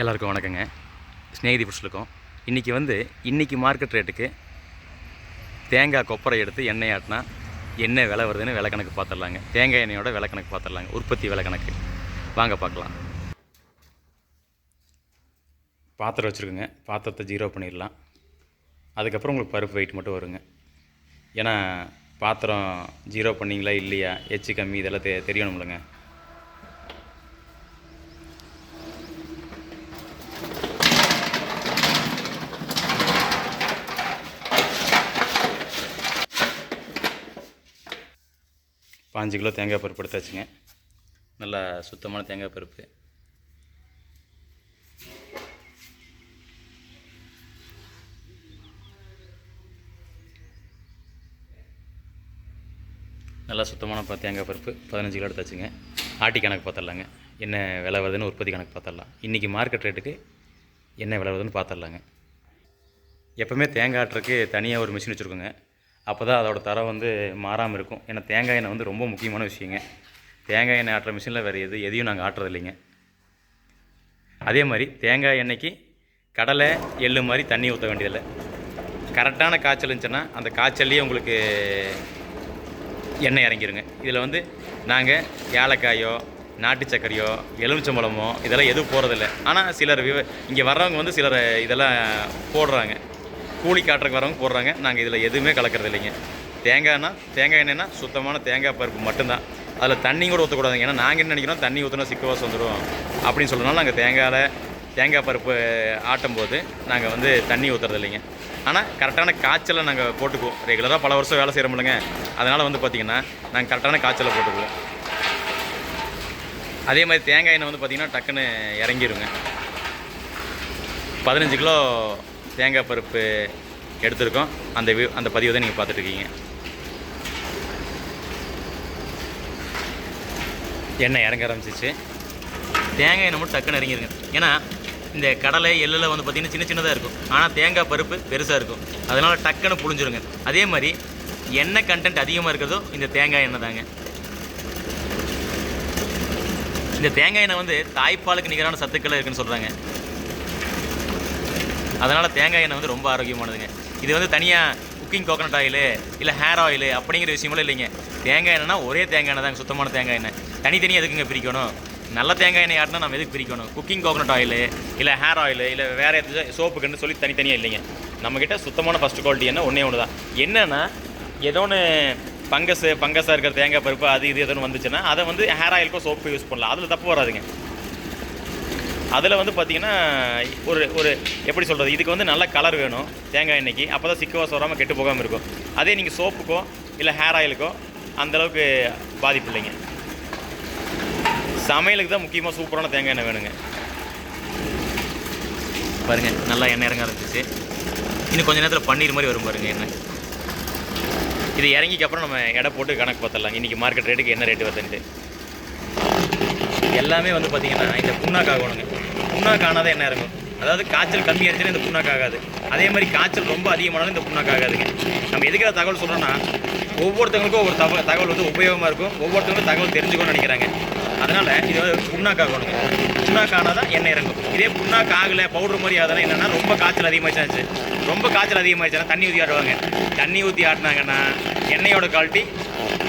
எல்லாருக்கும் வணக்கங்க. ஸ்நேகிதி புருஷலுக்கும் இன்றைக்கி வந்து இன்றைக்கி மார்க்கெட் ரேட்டுக்கு தேங்காய் கொப்பரை எடுத்து எண்ணெய் ஆட்டினா என்ன விலை வருதுன்னு விலை கணக்கு பார்த்துடலாங்க தேங்காய் எண்ணெயோட விலை கணக்கு பார்த்துடலாங்க உற்பத்தி விலை கணக்கு. வாங்க பார்க்கலாம் பாத்திரம் வச்சுருக்குங்க. பாத்திரத்தை ஜீரோ பண்ணிடலாம். அதுக்கப்புறம் உங்களுக்கு பருப்பு வெயிட் மட்டும் வருங்க. ஏன்னா பாத்திரம் ஜீரோ பண்ணிங்களா இல்லையா? எச்சு கம்மி இதெல்லாம் தெ தெரியணும்லங்க. பாஞ்சு கிலோ தேங்காய் பருப்பு எடுத்தாச்சுங்க. நல்லா சுத்தமான தேங்காய் பருப்பு. நல்லா சுத்தமான ப- தேங்காய் பருப்பு பதினஞ்சு கிலோ எடுத்தாச்சுங்க. ஆட்டி கணக்கு பார்த்துடலாங்க. என்ன விலை வருதுன்னு உற்பத்தி கணக்கு பார்த்துடலாம். இன்றைக்கி மார்க்கெட் ரேட்டுக்கு என்ன விலை வருதுன்னு பார்த்துடலாங்க. எப்போவுமே தேங்காய் ஆட்டுறதுக்கு தனியாக ஒரு மிஷின் வச்சுருக்கோங்க. அப்போ தான் அதோடய தரம் வந்து மாறாமல் இருக்கும். ஏன்னா தேங்காய் எண்ணெய் வந்து ரொம்ப முக்கியமான விஷயங்க. தேங்காய் எண்ணெய் ஆட்டுற மிஷினில் வேறு எது எதையும் நாங்கள் ஆட்டுறதில்லைங்க அதே மாதிரி தேங்காய் எண்ணெய்க்கு கடலை எள்ளு மாதிரி தண்ணி ஊற்ற வேண்டியதில்லை. கரெக்டான காய்ச்சல் இருந்துச்சுன்னா அந்த காய்ச்சல்லையே உங்களுக்கு எண்ணெய் இறங்கிருங்க. இதில் வந்து நாங்கள் ஏலக்காயோ நாட்டு சர்க்கரையோ எலுமிச்சம்பழமோ இதெல்லாம் எதுவும் போகிறதில்ல ஆனால் சிலர் விவ இங்கே வர்றவங்க வந்து சிலர் இதெல்லாம் போடுறாங்க. கூலி காட்டுறக்கு வரவங்க போடுறாங்க. நாங்கள் இதில் எதுவுமே கலக்கிறது இல்லைங்க. தேங்காய்னா தேங்காய் எண்ணெய்னா சுத்தமான தேங்காய் பருப்பு மட்டும்தான். அதில் தண்ணி கூட ஊற்றக்கூடாதுங்க ஏன்னா நாங்கள் என்ன நினைக்கிறோம்? தண்ணி ஊற்றினா சிக்கவாசம் வந்துடும் அப்படின்னு சொல்லணும்னா நாங்கள் தேங்காயில் தேங்காய் பருப்பு ஆட்டும் போது நாங்கள் வந்து தண்ணி ஊற்றுறது இல்லைங்க. ஆனால் கரெக்டான காய்ச்சலை நாங்கள் போட்டுக்குவோம். ரெகுலராக பல வருஷம் வேலை செய்கிறோம்லங்க அதனால் வந்து பார்த்திங்கன்னா நாங்கள் கரெக்டான காய்ச்சலை போட்டுக்குவோம். அதே மாதிரி தேங்காய் எண்ணெய் வந்து பார்த்திங்கன்னா டக்குன்னு இறங்கிடுங்க பதினஞ்சு கிலோ தேங்காய் பருப்பு எடுத்திருக்கோம். அந்த வியூ அந்த பதிவை தான் நீங்கள் பார்த்துட்ருக்கீங்க. எண்ணெய் இறங்க ஆரம்பிச்சிச்சு. தேங்காய் எண்ணெய் மட்டும் டக்குன்னு இறங்கிருங்க. ஏன்னா இந்த கடலை எள்ளில் வந்து பார்த்திங்கன்னா சின்ன சின்னதாக இருக்கும். ஆனால் தேங்காய் பருப்பு பெருசாக இருக்கும். அதனால் டக்குன்னு புழிஞ்சிருங்க. அதே மாதிரி எண்ணெய் கண்டென்ட் அதிகமாக இருக்கிறதும் இந்த தேங்காய் எண்ணெய் தாங்க. இந்த தேங்காய் எண்ணெய் வந்து தாய்ப்பாலுக்கு நிகரான சத்துக்கள் இருக்குன்னு சொல்கிறாங்க அதனால் தேங்காய் எண்ணெய் வந்து ரொம்ப ஆரோக்கியமானதுங்க. இது வந்து தனியாக குக்கிங் கோகனட் ஆயிலு இல்லை ஹேர் ஆயில் அப்படிங்கிற விஷயமெல்லாம் இல்லைங்க. தேங்காய் எண்ணெய்னா ஒரே தேங்காய் எண்ணெய் தாங்க சுத்தமான தேங்காய் எண்ணெய். தனித்தனியாக எதுக்குங்க பிரிக்கணும்? நல்ல தேங்காய் எண்ணெய் ஆட்டினா நம்ம எதுக்கு பிரிக்கணும்? குக்கிங் கோகனட் ஆயிலு இல்லை ஹேர் ஆயிலு இல்லை வேறு எதாவது சோப்புக்குன்னு சொல்லி தனித்தனியாக இல்லைங்க. நம்மக்கிட்ட சுத்தமான ஃபஸ்ட் குவாலிட்டி எண்ணெய் ஒன்றே ஒன்று தான் என்னென்னா ஏதோ ஒன்று பங்கஸ் பங்கஸாக இருக்கிற தேங்காய் பருப்பு அது இது எதுன்னு வந்துச்சுன்னா அதை வந்து ஹேர் ஆயிலுக்கோ சோப்பு யூஸ் பண்ணலாம். அதில் தப்பு வராதுங்க. அதில் வந்து பார்த்திங்கன்னா ஒரு ஒரு எப்படி சொல்கிறது இதுக்கு வந்து நல்ல கலர் வேணும் தேங்காய் எண்ணெய்க்கு. அப்போ தான் சிக்குவாசம் வராமல் கெட்டு போகாமல் இருக்கும். அதே நீங்கள் சோப்புக்கோ இல்லை ஹேர் ஆயிலுக்கோ அந்தளவுக்கு பாதிப்பு இல்லைங்க. சமையலுக்கு தான் முக்கியமாக சூப்பரான தேங்காய் எண்ணெய் வேணுங்க. பாருங்க நல்லா எண்ணெய் இறங்க ஆரம்பிச்சிச்சு இன்னும் கொஞ்சம் நேரத்தில் பன்னீர் மாதிரி வரும் பாருங்கள் எண்ணெய். இது இறங்கிக்கு அப்புறம் நம்ம எடை போட்டு கணக்கு பார்த்துடலாம் இன்றைக்கி மார்க்கெட் ரேட்டுக்கு என்ன ரேட்டு வருதுன்ட்டு. எல்லாமே வந்து பார்த்திங்கன்னா இந்த புண்ணாக்கு ஆகணுங்க புண்ணாக்கு ஆனால் தான் என்ன இறங்கும் அதாவது காய்ச்சல் கம்மியாக இருந்துச்சுன்னா இந்த புண்ணாக்கு ஆகாது அதே மாதிரி காய்ச்சல் ரொம்ப அதிகமானாலும் இந்த புண்ணாக்கு ஆகாதுங்க நம்ம எதுக்காக தகவல் சொல்கிறோன்னா ஒவ்வொருத்தவங்களுக்கும் ஒவ்வொரு தகவல் தகவல் வந்து உபயோகமாக இருக்கும். ஒவ்வொருத்தவங்களும் தகவல் தெரிஞ்சுக்கணும்னு நினைக்கிறாங்க. அதனால் இது வந்து புண்ணாக்கு புண்ணாக்கு ஆனால் தான் எண்ணெய் இறங்கும். இதே புண்ணாக்கு ஆகலை பவுடர் மாதிரி ஆகுதுன்னா என்னென்னா ரொம்ப காய்ச்சல் அதிகமாகிச்சாச்சு ரொம்ப காய்ச்சல் அதிகமாகிச்சுன்னா தண்ணி ஊற்றி ஆடுவாங்க தண்ணி ஊற்றி ஆட்டினாங்கன்னா எண்ணெயோட குவாலிட்டி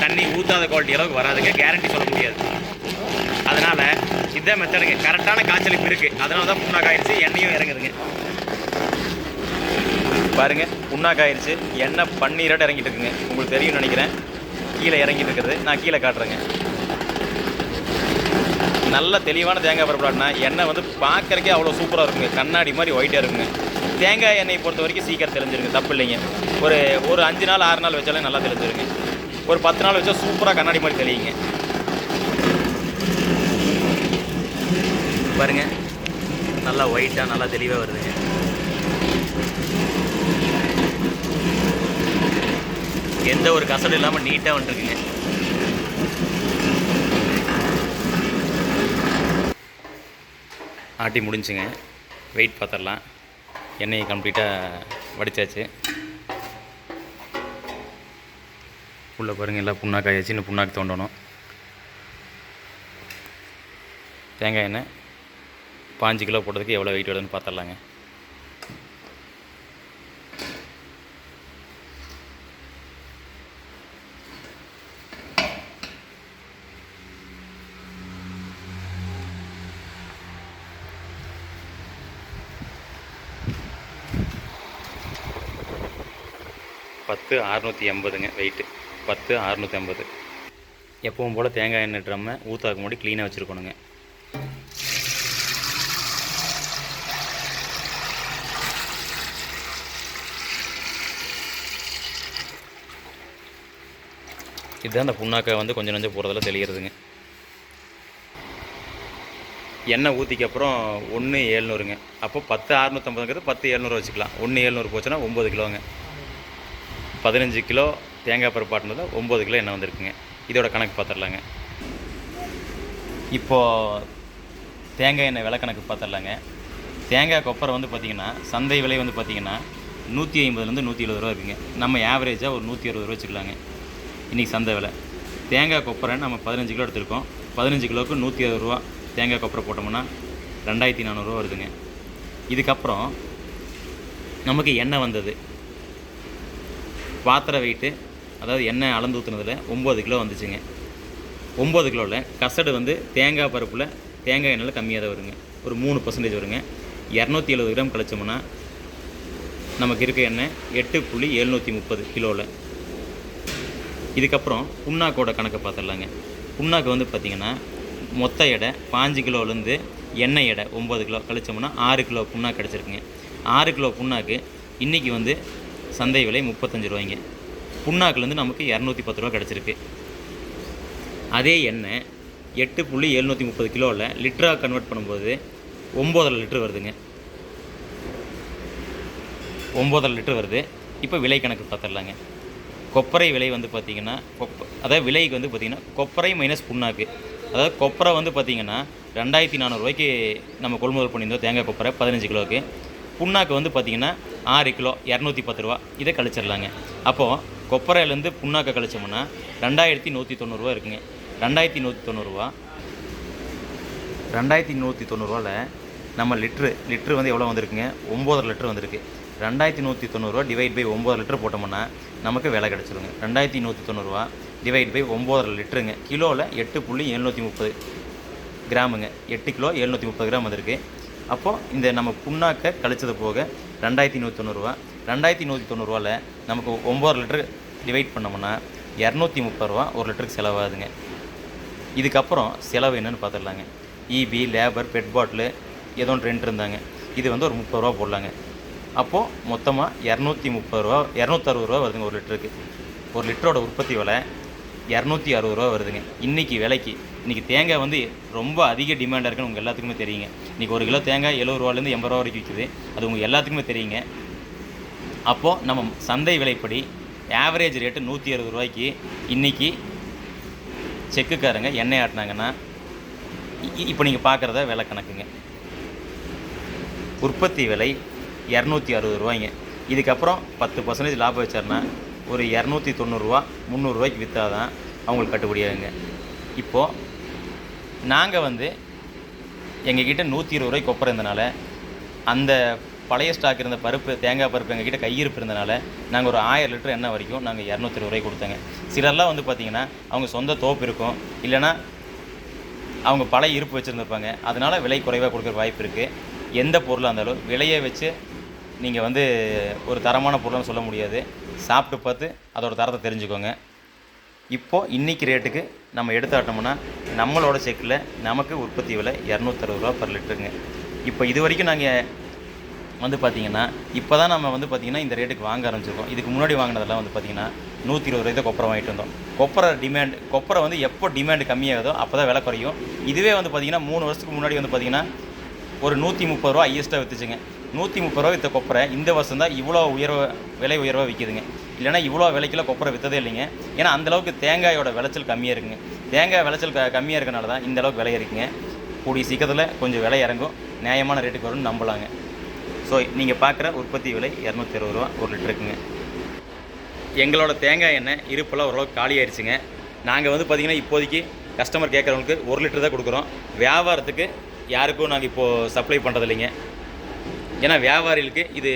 தண்ணி ஊற்றாத குவாலிட்டி அளவுக்கு வராதுங்க. கேரண்டி சொல்ல முடியாது. அதனால இதே மெத்தடுங்க கரெக்டான காய்ச்சலுக்கு இருக்கு. அதனால தான் புண்ணாக்காயிருச்சு எண்ணெயும் இறங்குதுங்க. பாருங்க புண்ணாக்காயிருச்சு எண்ணெய் பன்னீரோட இறங்கிட்டு இருக்குங்க. உங்களுக்கு தெரியும்னு நினைக்கிறேன். கீழே இறங்கிட்டு இருக்குது நான் கீழே காட்டுறேங்க. நல்ல தெளிவான தேங்காய் பரப்பலாட்டினா எண்ணெய் வந்து பார்க்கறக்கே அவ்வளோ சூப்பராக இருக்குங்க. கண்ணாடி மாதிரி ஒயிட்டாக இருக்குங்க. தேங்காய் எண்ணெய் பொறுத்த வரைக்கும் சீக்கிரம் தெரிஞ்சிருங்க தப்பு இல்லைங்க. ஒரு ஒரு அஞ்சு நாள் ஆறு நாள் வச்சாலே நல்லா தெரிஞ்சிருங்க ஒரு பத்து நாள் வச்சா சூப்பராக கண்ணாடி மாதிரி தெரியுங்க பாருங்க. நல்லா ஒயிட்டாக நல்லா தெளிவாக வருதுங்க. எந்த ஒரு கசடும் இல்லாமல் நீட்டாக வந்துருக்குங்க. ஆட்டி முடிஞ்சுங்க. வெயிட் பார்த்துடலாம் எண்ணெயை கம்ப்ளீட்டாக வடித்தாச்சு உள்ளே பாருங்கள் எல்லாம் புண்ணாக்காயாச்சு. இன்னும் புண்ணாக்கு தோண்டணும். தேங்காய் எண்ணெய். பாஞ்சு கிலோ போட்டதுக்கு எவ்வளோ வெயிட் வருதுன்னு பார்த்துடலாங்க பத்து அறுநூற்றி எண்பதுங்க வெயிட்டு பத்து அறுநூற்றி ஐம்பது எப்பவும் போல் தேங்காய் எண்ணெய் ட்ரம்மை ஊற்றாக்கு முன்னாடி க்ளீனாக வச்சுருக்கணுங்க. இதுதான் அந்த புண்ணாக்கை வந்து கொஞ்சம் கொஞ்சம் போகிறதில் தெளிகிறதுங்க எண்ணெய் ஊற்றிக்கு அப்புறம் ஒன்று ஏழ்நூறுங்க. அப்போ பத்து அறுநூற்றம்பதுங்கிறது பத்து ஏழ்நூறு வச்சுக்கலாம். ஒன்று ஏழ்நூறு போச்சுன்னா ஒம்பது கிலோங்க. பதினஞ்சு கிலோ தேங்காய் பருப்பாட்டினதில் ஒம்பது கிலோ எண்ணெய் வந்திருக்குங்க. இதோட கணக்கு பார்த்துடலாங்க இப்போது தேங்காய் எண்ணெய் விலை கணக்கு பார்த்துடலாங்க தேங்காய் கொப்பரை வந்து பார்த்திங்கன்னா சந்தை விலை வந்து பார்த்திங்கன்னா நூற்றி ஐம்பதுலேருந்து நூற்றி எழுபது ரூபா இருக்குங்க நம்ம ஆவரேஜாக ஒரு நூற்றி அறுபது ரூபா வச்சுக்கலாங்க. இன்றைக்கி சந்தை விலை. தேங்காய் கொப்பரை நம்ம பதினஞ்சு கிலோ எடுத்திருக்கோம். பதினஞ்சு கிலோவுக்கு நூற்றி அறுபது ரூபா தேங்காய் கொப்பரை போட்டோம்னா ரெண்டாயிரத்தி நானூறுரூவா வருதுங்க. இதுக்கப்புறம் நமக்கு எண்ணெய் வந்தது. பாத்திர வெயிட்டு அதாவது எண்ணெய் அளந்து ஊற்றுனதில் ஒம்பது கிலோ வந்துச்சுங்க. ஒம்பது கிலோவில் கசடு வந்து தேங்காய் பருப்பில் தேங்காய் எண்ணெயில் கம்மியாக தான் வருங்க. ஒரு மூணு பர்சன்டேஜ் வருங்க. இரநூத்தி எழுபது கிராம் கழிச்சோம்னா நமக்கு இருக்க எண்ணெய் எட்டு புள்ளி எழுநூற்றி முப்பது கிலோவில் இதுக்கப்புறம் புண்ணாக்கோட கணக்கை பார்த்துடலாங்க. புண்ணாக்கு வந்து பார்த்திங்கன்னா மொத்த எடை பாஞ்சு கிலோலேருந்து எண்ணெய் எடை ஒம்பது கிலோ கழிச்சோம்னா ஆறு கிலோ புண்ணாக்கு கிடச்சிருக்குங்க. ஆறு கிலோ புண்ணாக்கு இன்றைக்கி வந்து சந்தை விலை முப்பத்தஞ்சு ரூபாய்ங்க. புண்ணாக்குலேருந்து நமக்கு இரநூத்தி பத்து ரூபா கிடச்சிருக்கு. அதே எண்ணெய் எட்டு புள்ளி எழுநூற்றி முப்பது கிலோவில் லிட்டராக கன்வெர்ட் பண்ணும்போது ஒம்போதரை லிட்டர் வருதுங்க. ஒம்போதரை லிட்டர் வருது. இப்போ விலை கணக்கு பார்த்துடலாங்க. கொப்பரை விலை வந்து பார்த்திங்கன்னா கொப்ப அதாவது விலைக்கு வந்து பார்த்திங்கன்னா கொப்பரை மைனஸ் புண்ணாக்கு. அதாவது கொப்பரை வந்து பார்த்திங்கன்னா ரெண்டாயிரத்தி நானூறுரூவாய்க்கு நம்ம கொள்முதல் பண்ணியிருந்தோம் தேங்காய் கொப்பரை பதினஞ்சு கிலோவுக்கு. புண்ணாக்கு வந்து பார்த்திங்கன்னா ஆறு கிலோ இரநூத்தி பத்து ரூபா. இதை கழிச்சிடலாங்க. அப்போது கொப்பரையிலேருந்து புண்ணாக்கை கழிச்சோம்னா ரெண்டாயிரத்தி நூற்றி தொண்ணூறுரூவா இருக்குங்க. ரெண்டாயிரத்தி நூற்றி தொண்ணூறுரூவா ரெண்டாயிரத்தி நூற்றி தொண்ணூறுரூவாவில் நம்ம லிட்ரு லிட்ரு வந்து எவ்வளோ வந்திருக்குங்க? ஒம்போதரை லிட்ரு வந்திருக்கு. ரெண்டாயிரத்தி நூற்றி தொண்ணூறுரூவா டிவைட் பை ஒம்பது லிட்டர் போட்டோம்னா நமக்கு விலை கிடச்சிருங்க. ரெண்டாயிரத்தி நூற்றி தொண்ணூறுரூவா டிவைட் பை ஒம்போதரை லிட்டருங்க. கிலோவில் எட்டு புள்ளி எழுநூற்றி முப்பது கிராமுங்க. எட்டு கிலோ எழுநூற்றி முப்பது கிராம் வந்திருக்கு அப்போது இந்த நம்ம புண்ணாக்கை கழிச்சது போக ரெண்டாயிரத்தி நூற்றி தொண்ணூறுரூவா ரெண்டாயிரத்தி நூற்றி தொண்ணூறுரூவாவில் நமக்கு ஒம்பது லிட்டர் டிவைட் பண்ணோம்னா இரநூத்தி முப்பது ரூபா ஒரு லிட்டருக்கு செலவாகுதுங்க. இதுக்கப்புறம் செலவு என்னன்னு பார்த்துடலாங்க இபி லேபர் பெட் பாட்டிலு ஏதோ ஒன்று ரெண்ட் இருந்தாங்க. இது வந்து ஒரு முப்பது ரூபா போடலாங்க. அப்போது மொத்தமாக இரநூத்தி முப்பது ரூபா இரநூத்தறுபது ரூபா வருதுங்க ஒரு லிட்டருக்கு. ஒரு லிட்டரோட உற்பத்தி விலை இரநூத்தி அறுபது ரூபா வருதுங்க. இன்றைக்கி விலைக்கு இன்றைக்கி தேங்காய் வந்து ரொம்ப அதிக டிமாண்டாக இருக்குன்னு உங்கள் எல்லாத்துக்குமே தெரியுங்க. இன்றைக்கி ஒரு கிலோ தேங்காய் எழுபது ரூபாலேருந்து எண்பது ரூபா வரைக்கும் விற்குது அது உங்கள் எல்லாத்துக்குமே தெரியுங்க. அப்போது நம்ம சந்தை விலைப்படி ஆவரேஜ் ரேட்டு நூற்றி அறுபது ரூபாய்க்கு இன்றைக்கி செக்குக்காரங்க எண்ணெய் ஆட்டினாங்கன்னா இப்போ நீங்கள் பார்க்குறத விலை கணக்குங்க. உற்பத்தி விலை இரநூத்தி அறுபது ரூபாய்ங்க. இதுக்கப்புறம் பத்து பர்சன்டேஜ் லாபம் வச்சாருன்னா ஒரு இரநூத்தி தொண்ணூறுரூவா முந்நூறுரூவாய்க்கு விற்றா தான் அவங்களுக்கு கட்டுப்படியாகுங்க இப்போது நாங்கள் வந்து எங்ககிட்ட நூற்றி இருபது ரூபாய்க்கு கொப்பரை இருந்தனால அந்த பழைய ஸ்டாக் இருந்த பருப்பு தேங்காய் பருப்பு எங்ககிட்ட கையிருப்பு இருந்தனால நாங்கள் ஒரு ஆயிரம் லிட்டர் எண்ணெய் வரைக்கும் நாங்கள் இரநூத்தி இருபது ரூபாய் கொடுத்தோங்க. சிலர்லாம் வந்து பார்த்திங்கன்னா அவங்க சொந்த தோப்பு இருக்கும் இல்லைன்னா அவங்க பழைய இருப்பு வச்சுருந்துருப்பாங்க. அதனால் விலை குறைவாக கொடுக்குற வாய்ப்பு இருக்குது எந்த பொருளாக இருந்தாலும் விலையை வச்சு நீங்கள் வந்து ஒரு தரமான பொருள்னு சொல்ல முடியாது. சாப்பிட்டு பார்த்து அதோட தரத்தை தெரிஞ்சுக்கோங்க. இப்போது இன்றைக்கி ரேட்டுக்கு நம்ம எடுத்தாட்டோம்னா நம்மளோட செக்கில் நமக்கு உற்பத்தி விலை இரநூத்தறுபது ரூபா பர் லிட்டருங்க. இப்போ இது வரைக்கும் நாங்கள் வந்து பார்த்திங்கன்னா இப்போ தான் நம்ம வந்து பார்த்திங்கன்னா இந்த ரேட்டுக்கு வாங்க ஆரம்பிச்சிருக்கோம். இதுக்கு முன்னாடி வாங்கினதெல்லாம் வந்து பார்த்திங்கன்னா நூற்றி இருபது ரூபாய் கொப்பரை வாங்கிட்டு வந்தோம். கொப்பரை டிமாண்ட் கொப்பரை வந்து எப்போ டிமாண்ட் கம்மியாகுதோ அப்போ தான் விலை குறையும். இதுவே வந்து பார்த்திங்கன்னா மூணு வருஷத்துக்கு முன்னாடி வந்து பார்த்திங்கன்னா ஒரு நூற்றி முப்பது ரூபா ஹையஸ்ட்டாக விற்றுச்சுங்க நூற்றி முப்பது ரூபா விற்ற கொப்பரை இந்த வருஷம் தான் இவ்வளோ உயர்வு விலை உயர்வாக விற்கிதுங்க இல்லைன்னா இவ்வளோ விலைக்கெல்லாம் கொப்பரை விற்றதே இல்லைங்க. ஏன்னா அந்தளவுக்கு தேங்காயோட விளைச்சல் கம்மியாக இருக்குங்க. தேங்காய் விளைச்சல் க கம்மியாக இருக்கனால தான் இந்த அளவுக்கு விலை இருக்குங்க கூடிய சீக்கிரத்தில் கொஞ்சம் விலை இறங்கும். நியாயமான ரேட்டுக்கு வரும்னு நம்பலாங்க. ஸோ நீங்கள் பார்க்குற உற்பத்தி விலை இரநூத்தி இருபது ரூபா ஒரு லிட்டருக்குங்க எங்களோட தேங்காய் எண்ணெய் இருப்பெல்லாம் ஓரளவுக்கு காலி ஆயிடுச்சுங்க. நாங்கள் வந்து பார்த்திங்கன்னா இப்போதைக்கு கஸ்டமர் கேட்குறவங்களுக்கு ஒரு லிட்டர் தான் கொடுக்குறோம். வியாபாரத்துக்கு யாருக்கும் நாங்கள் இப்போது சப்ளை பண்ணுறதில்லைங்க ஏன்னா வியாபாரிகளுக்கு இது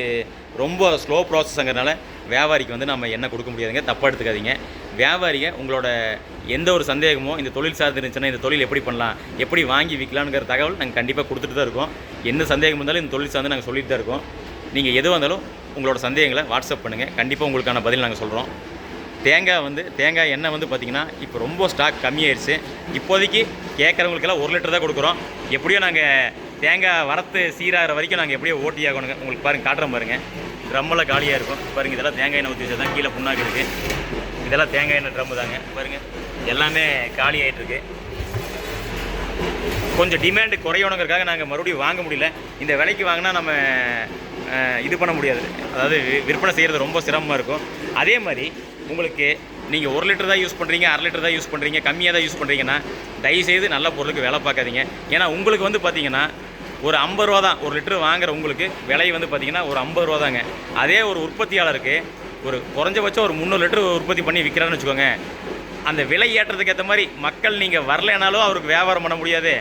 ரொம்ப ஸ்லோ ப்ராசஸ்ங்கிறதுனால வியாபாரிக்கு வந்து நம்ம என்ன கொடுக்க முடியாதுங்க தப்பாக எடுத்துக்காதீங்க. வியாபாரிகள் உங்களோட எந்த ஒரு சந்தேகமோ இந்த தொழில் சார்ந்து இருந்துச்சுன்னா இந்த தொழில் எப்படி பண்ணலாம் எப்படி வாங்கி விற்கலாங்கிற தகவல் நாங்கள் கண்டிப்பாக கொடுத்துட்டு தான் இருக்கோம். எந்த சந்தேகம் இருந்தாலும் இந்த தொழில் சார்ந்து நாங்கள் சொல்லிட்டு தான் இருக்கோம். நீங்கள் எது வந்தாலும் உங்களோட சந்தேகங்களை வாட்ஸ்அப் பண்ணுங்கள் கண்டிப்பாக உங்களுக்கான பதில் நாங்கள் சொல்கிறோம் தேங்காய் வந்து தேங்காய் எண்ணெய் வந்து பார்த்திங்கன்னா இப்போ ரொம்ப ஸ்டாக் கம்மியாயிருச்சு. இப்போதைக்கு கேட்குறவங்களுக்கெல்லாம் ஒரு லிட்டர் தான் கொடுக்குறோம். எப்படியோ நாங்கள் தேங்காய் வரத்து சீராகிற வரைக்கும் நாங்கள் எப்படியோ ஓட்டி ஆகணுங்க. உங்களுக்கு பாருங்கள் காட்டுறோம் பாருங்கள் ட்ரம்மில் காலியாக இருக்கும். பாருங்கள் இதெல்லாம் தேங்காய் எண்ணெய் ஊற்றி வச்சு தான் கீழே புண்ணாக்கு இருக்குது இதெல்லாம் தேங்காய் எண்ணெய் ட்ரம்மு தாங்க. பாருங்கள் எல்லாமே காலி ஆகிட்டுருக்கு கொஞ்சம் டிமாண்டு குறையணுங்கிறதுக்காக நாங்கள் மறுபடியும் வாங்க முடியல. இந்த விலைக்கு வாங்கினா நம்ம இது பண்ண முடியாது. அதாவது விற்பனை செய்கிறது ரொம்ப சிரமமாக இருக்கும். அதே மாதிரி உங்களுக்கு நீங்கள் ஒரு லிட்டர் தான் யூஸ் பண்ணுறீங்க அரை லிட்டர் தான் யூஸ் பண்ணுறீங்க கம்மியாக தான் யூஸ் பண்ணுறீங்கன்னா தயவுசெய்து நல்ல பொருளுக்கு விலை பார்க்காதீங்க. ஏன்னா உங்களுக்கு வந்து பார்த்தீங்கன்னா ஒரு ஐம்பது ரூபா தான் ஒரு லிட்டர் வாங்குற உங்களுக்கு விலை வந்து பார்த்தீங்கன்னா ஒரு ஐம்பது ரூபா தாங்க. அதே ஒரு உற்பத்தியாளருக்கு ஒரு குறைஞ்சபட்சம் ஒரு முந்நூறு லிட்டர் உற்பத்தி பண்ணி விற்கிறான்னு வச்சுக்கோங்க. அந்த விலை ஏற்றதுக்கு ஏற்ற மாதிரி மக்கள் நீங்கள் வரலைனாலும் அவருக்கு வியாபாரம் பண்ண முடியாது.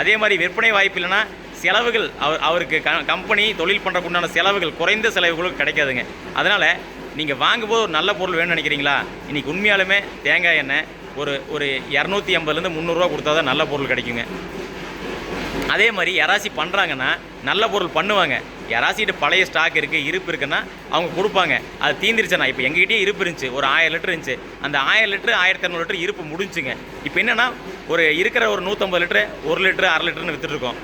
அதே மாதிரி விற்பனை வாய்ப்பு இல்லைன்னா செலவுகள் அவர் அவருக்கு க கம்பெனி தொழில் பண்ணுறக்குண்டான செலவுகள் குறைந்த செலவுகளும் கிடைக்காதுங்க. அதனால் நீங்கள் வாங்கும்போது ஒரு நல்ல பொருள் வேணும்னு நினைக்கிறீங்களா? இன்றைக்கி உண்மையாலுமே தேங்காய் எண்ணெய் ஒரு ஒரு இரநூத்தி ஐம்பதுலேருந்து முந்நூறுரூவா கொடுத்தா தான் நல்ல பொருள் கிடைக்குங்க. அதே மாதிரி யாராசி பண்ணுறாங்கன்னா நல்ல பொருள் பண்ணுவாங்க. யாராசிட்டு பழைய ஸ்டாக் இருக்குது இருப்பு இருக்குன்னா அவங்க கொடுப்பாங்க. அது தீந்துருச்சுண்ணா இப்போ எங்ககிட்டயே இருப்பு இருந்துச்சு ஒரு ஆயிரம் லிட்டர் இருந்துச்சு. அந்த ஆயிரம் லிட்டர் ஆயிரத்தி இரநூறு லிட்டர் இருப்பு முடிஞ்சுங்க. இப்போ என்னென்னா ஒரு இருக்கிற ஒரு நூற்றம்பது லிட்டரு ஒரு லிட்டரு அரை லிட்டர்னு விற்றுட்ருக்கோம்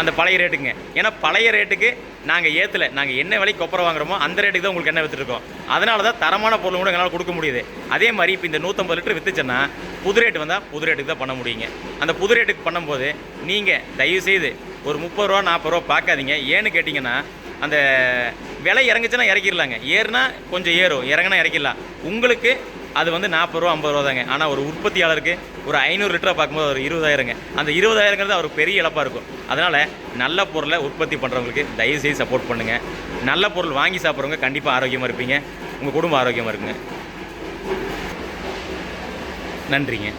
அந்த பழைய ரேட்டுங்க. ஏன்னா பழைய ரேட்டுக்கு நாங்கள் ஏற்றலை நாங்கள் என்ன விலைக்கு கொப்பரை வாங்குறோமோ அந்த ரேட்டுக்கு தான் உங்களுக்கு என்ன விற்றுருக்கோம் அதனால தான் தரமான பொருள் கூட எங்களால் கொடுக்க முடியுது. அதே மாதிரி இப்போ இந்த நூற்றம்பது லிட்டர் விற்றுச்சேன்னா புது ரேட்டு வந்தால் புது ரேட்டுக்கு தான் பண்ண முடியுங்க. அந்த புது ரேட்டுக்கு பண்ணும்போது நீங்கள் தயவுசெய்து ஒரு முப்பது ரூபா நாற்பது ரூபா பார்க்காதீங்க ஏன்னு கேட்டிங்கன்னா அந்த விலை இறங்குச்சுன்னா இறக்கிடலாங்க ஏறுனா கொஞ்சம் ஏறும். இறங்குனா இறக்கிடலாம் உங்களுக்கு அது வந்து நாற்பது ரூபா ஐம்பது ரூபா தாங்க. ஆனால் ஒரு உற்பத்தியாளருக்கு ஒரு ஐநூறு லிட்டரை பார்க்கும்போது ஒரு இருபதாயிரங்க. அந்த இருபதாயிரங்கிறது அவருக்கு பெரிய இழப்பாக இருக்கும். அதனால் நல்ல பொருளை உற்பத்தி பண்ணுறவங்களுக்கு தயவுசெய்து சப்போர்ட் பண்ணுங்கள் நல்ல பொருள் வாங்கி சாப்பிட்றவங்க கண்டிப்பாக ஆரோக்கியமாக இருப்பீங்க. உங்கள் குடும்பம் ஆரோக்கியமாக இருக்குங்க. நன்றிங்க.